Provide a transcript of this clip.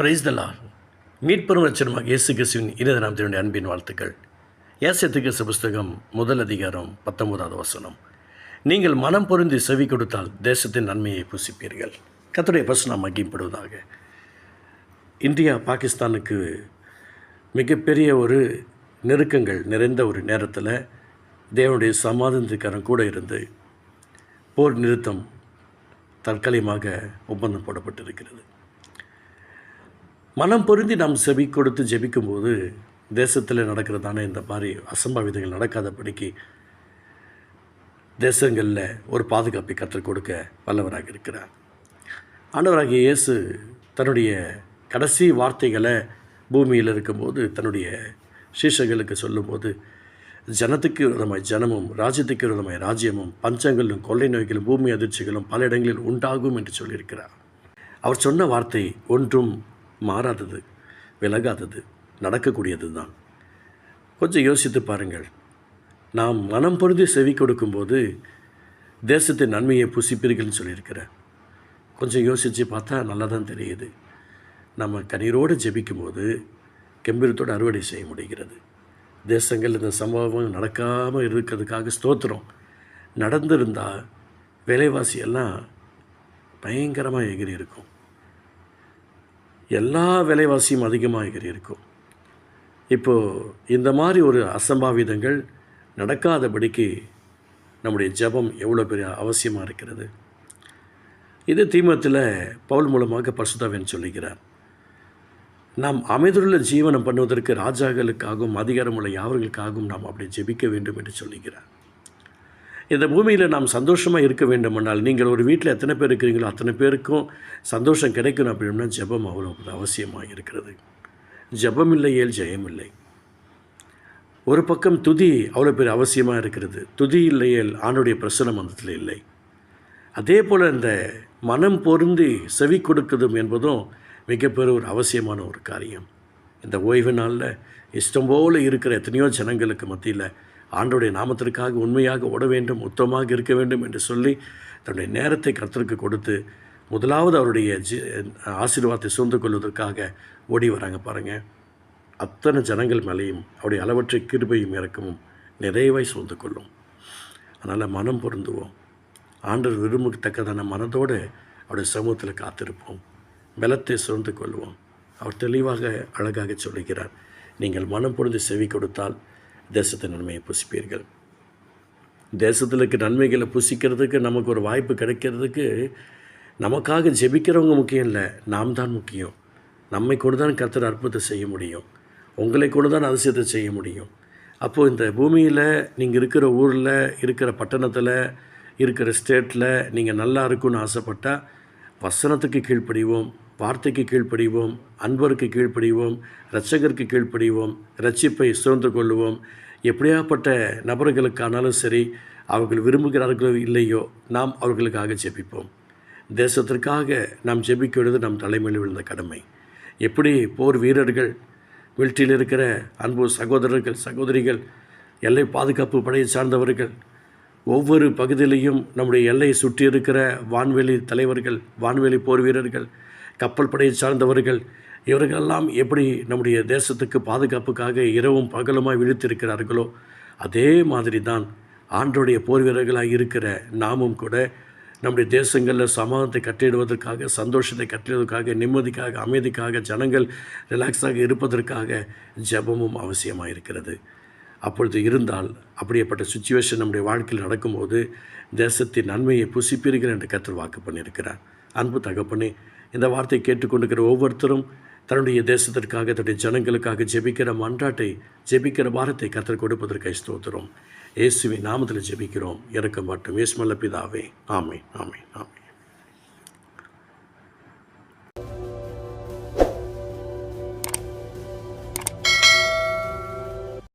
Price தலா மீட்பெரும் லட்சணமாக இயேசு கிறிஸ்துவின் இனித நாமத்தினுடைய அன்பின் வாழ்த்துக்கள். ஏசத்துக்கு புஸ்தகம் முதல் அதிகாரம் பத்தொன்பதாவது வசனம். நீங்கள் மனம் பொருந்தி செவி கொடுத்தால் தேசத்தின் நன்மையை பூசிப்பீர்கள். கத்துடைய வசனம் மகிப்படுவதாக இந்தியா பாகிஸ்தானுக்கு மிகப்பெரிய ஒரு நெருக்கங்கள் நிறைந்த ஒரு நேரத்தில் தேவனுடைய சமாதானத்துக்காரன் கூட இருந்து போர் நிறுத்தம் தற்காலிகமாக ஒப்பந்தம் போடப்பட்டிருக்கிறது. மனம் பொருந்தி நாம் செவி கொடுத்து ஜெபிக்கும்போது தேசத்தில் நடக்கிறதான இந்த மாதிரி அசம்பாவிதங்கள் நடக்காதபடிக்கு தேசங்களில் ஒரு பாதுகாப்பை கற்றுக் கொடுக்க வல்லவராக இருக்கிறார். ஆண்டவராகிய இயேசு தன்னுடைய கடைசி வார்த்தைகளை பூமியில் இருக்கும்போது தன்னுடைய சீஷர்களுக்கு சொல்லும்போது ஜனத்துக்கு விரோதமாய் ஜனமும் ராஜ்யத்துக்கு விரோதமாய் ராஜ்யமும் பஞ்சங்களும் கொள்ளை நோய்களும் பூமி அதிர்ச்சிகளும் பல இடங்களில் உண்டாகும் என்று சொல்லியிருக்கிறார். அவர் சொன்ன வார்த்தை ஒன்றும் மாறாதது விலகாதது நடக்கக்கூடியது தான் கொஞ்சம் யோசித்து பாருங்கள். நாம் மனம் பொருந்தி செவி கொடுக்கும்போது தேசத்தின் நன்மையை புசிப்பீர்கள்னு சொல்லியிருக்கிறேன் கொஞ்சம் யோசித்து பார்த்தா நல்லா தான் தெரியுது. நம்ம கண்ணீரோடு ஜெபிக்கும்போது கம்பீரத்தோடு அறுவடை செய்ய முடிகிறது. தேசங்கள் இந்த சம்பவம் நடக்காமல் இருக்கிறதுக்காக ஸ்தோத்திரம். நடந்திருந்தால் விலைவாசியெல்லாம் பயங்கரமாக எகிரி இருக்கும் எல்லா விலைவாசியும் அதிகமாக இருக்கும். இப்போது இந்த மாதிரி ஒரு அசம்பாவிதங்கள் நடக்காதபடிக்கு நம்முடைய ஜெபம் எவ்வளோ பெரிய அவசியமாக இருக்கிறது? இது தீமத்தில் பவுல் மூலமாக பரிசுத்தாவின் சொல்லுகிறார். நாம் அமைதியுள்ள ஜீவனம் பண்ணுவதற்கு ராஜாக்களுக்காகவும் அதிகாரமுள்ள யாவர்களுக்காகவும் நாம் அப்படி ஜெபிக்க வேண்டும் என்று சொல்லுகிறார். இந்த பூமியில் நாம் சந்தோஷமாக இருக்க வேண்டுமானால் நீங்கள் ஒரு வீட்டில் எத்தனை பேர் இருக்கிறீங்களோ அத்தனை பேருக்கும் சந்தோஷம் கிடைக்கணும் அப்படின்னா ஜெபம் அவ்வளோ அவசியமாக இருக்கிறது. ஜெபம் இல்லையேல் ஜெயம் இல்லை. ஒரு பக்கம் துதி அவ்வளோ பேர் அவசியமாக இருக்கிறது. துதி இல்லையேல் ஆணுடைய பிரசனம் அந்தத்தில் இல்லை. அதே போல் இந்த மனம் பொருந்தி செவி கொடுக்கதும் என்பதும் மிகப்பெரிய ஒரு அவசியமான ஒரு காரியம். இந்த ஓய்வு நாளில் இஷ்டம் போல் இருக்கிற எத்தனையோ ஜனங்களுக்கு மத்தியில் ஆண்டோடைய நாமத்திற்காக உண்மையாக ஓட வேண்டும் உத்தமாக இருக்க வேண்டும் என்று சொல்லி தன்னுடைய நேரத்தை கர்த்தருக்கு கொடுத்து முதலாவது அவருடைய ஜி ஆசீர்வாதத்தை சூழ்ந்து கொள்வதற்காக ஓடி வராங்க பாருங்கள் அத்தனை ஜனங்கள் மேலேயும் அவருடைய அளவற்றை கிருபையும் இறக்கமும் நிறைவாய் சூழ்ந்து கொள்ளும். அதனால் மனம் பொருந்துவோம். ஆண்டர் விரும்பத்தக்கதான மனதோடு அவருடைய சமூகத்தில் காத்திருப்போம். பலத்தை சூழ்ந்து கொள்வோம். அவர் தெளிவாக அழகாக சொல்லுகிறார். நீங்கள் மனம் பொருந்து செவி கொடுத்தால் தேசத்தின் நன்மையை புசிப்பீர்கள். தேசத்தில் இருக்க நன்மைகளை புசிக்கிறதுக்கு நமக்கு ஒரு வாய்ப்பு கிடைக்கிறதுக்கு நமக்காக ஜெபிக்கிறவங்க முக்கியம் இல்லை நாம் தான் முக்கியம். நம்மை கொண்டு தான் கர்த்தர் அற்புதத்தை செய்ய முடியும். உங்களை கொண்டு தான் அதிசயத்தை செய்ய முடியும். அப்போது இந்த பூமியில் நீங்கள் இருக்கிற ஊரில் இருக்கிற பட்டணத்தில் இருக்கிற ஸ்டேட்டில் நீங்கள் நல்லா இருக்குன்னு ஆசைப்பட்டால் வசனத்துக்கு கீழ்ப்படிவோம். வார்த்தைக்கு கீழ்ப்படிவோம் அன்பருக்கு கீழ்ப்படிவோம் இரட்சகருக்கு கீழ்ப்படிவோம் ரட்சிப்பை சுதந்து கொள்வோம் எப்படியாப்பட்ட நபர்களுக்கானாலும் சரி அவர்கள் விரும்புகிறார்களோ இல்லையோ நாம் அவர்களுக்காக ஜெபிப்போம். தேசத்திற்காக நாம் ஜெபிக்க வேண்டியது நம் தலைமையில் விழுந்த கடமை. எப்படி போர் வீரர்கள் வீழ்ச்சியில் இருக்கிற அன்பு சகோதரர்கள் சகோதரிகள் எல்லை பாதுகாப்பு படையை சார்ந்தவர்கள் ஒவ்வொரு பகுதியிலையும் நம்முடைய எல்லையை சுற்றி இருக்கிற வான்வெளி தலைவர்கள் வான்வெளி போர் வீரர்கள் கப்பல் படையை சார்ந்தவர்கள் இவர்களெல்லாம் எப்படி நம்முடைய தேசத்துக்கு பாதுகாப்புக்காக இரவும் பகலுமாய் விழித்திருக்கிறார்களோ அதே மாதிரி தான் ஆண்டோடைய போர் வீரர்களாக இருக்கிற நாமும் கூட நம்முடைய தேசங்களில் சமாதானத்தை கட்டிடுவதற்காக சந்தோஷத்தை கட்டிடுவதற்காக நிம்மதிக்காக அமைதிக்காக ஜனங்கள் ரிலாக்ஸாக இருப்பதற்காக ஜெபமும் அவசியமாக இருக்கிறது. அப்பொழுது இருந்தால் அப்படியேப்பட்ட சுச்சுவேஷன் நம்முடைய வாழ்க்கையில் நடக்கும்போது தேசத்தின் நன்மையை புசிப்பீர்கள் என்று கத்தர் வாக்கு பண்ணியிருக்கிறார். அன்பு தகப்பனே இந்த வார்த்தையை கேட்டுக்கொண்டிருக்கிற ஒவ்வொருத்தரும் தன்னுடைய தேசத்திற்காக தன்னுடைய ஜனங்களுக்காக ஜெபிக்கிற மன்றாட்டை ஜெபிக்கிற பாரத்தை கத்தர் கொடுப்பதற்கு ஸ்தோத்திரம். இயேசுவின் நாமத்தில் ஜெபிக்கிறோம். இறக்க மாட்டோம் இயேசுமல்ல பிதாவே ஆமை ஆமை ஆமை